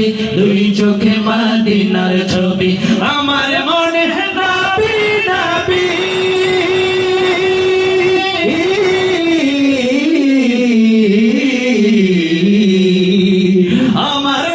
নবী দুই চোখে মাদিনার ছবি। আমার মনে আমার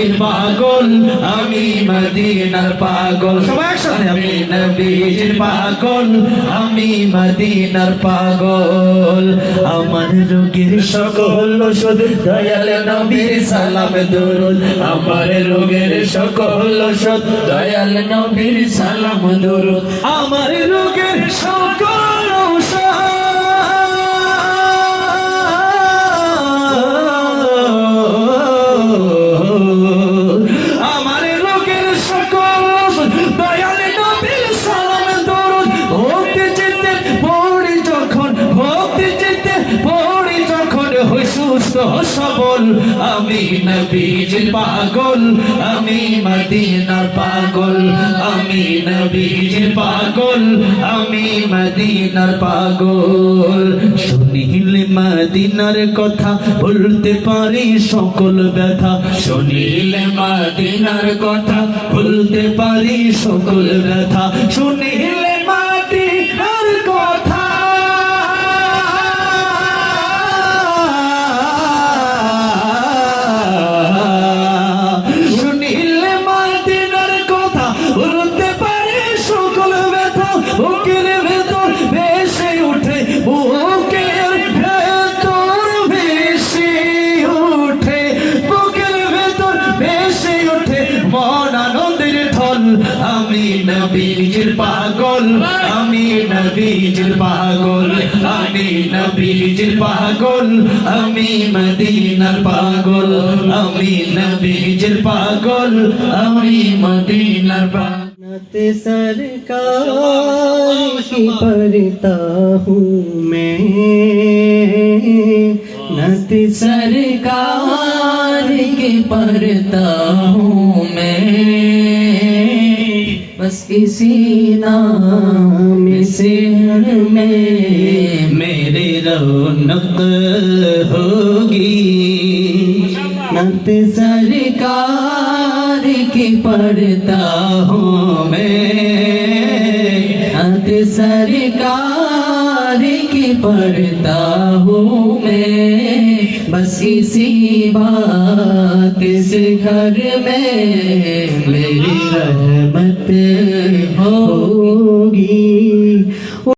নবীজির পাগল, আমি মদিনার পাগল। সবাই একসাথে, আমি নবীজির পাগল, আমি মদিনার পাগল। আমার রোগের সকল ওষুধ, দয়াল নবীর সালাম, দরুদ। আমার রোগের সকল ওষুধ, দয়াল নবীর সালাম, দরুদ। আমার রোগের সকল সবল, আমি নবীজির পাগল, আমি মদিনার পাগল, আমি নবীজির পাগল, আমি মদিনার পাগল। শুনিলে মদিনার কথা বলতে পারি সকল ব্যথা। শুনিলে মদিনার কথা বলতে পারি সকল ব্যথা। শুনিলে امی نبیج پاگل امی ن بج پاگل امی نبیج پاگل امی مدین پاگل امین بیج پاگل امی سرکار کی کا ہوں میں نت سرکار کی پڑتا ہوں میں بس کسی نام سر میں میرے رونق ہوگی۔ نت سرکار کی پڑھتا ہوں میں۔ نت سرکار تاریکی پڑھتا ہوں میں۔ بس اسی بات اس گھر میں میری رحمت ہو۔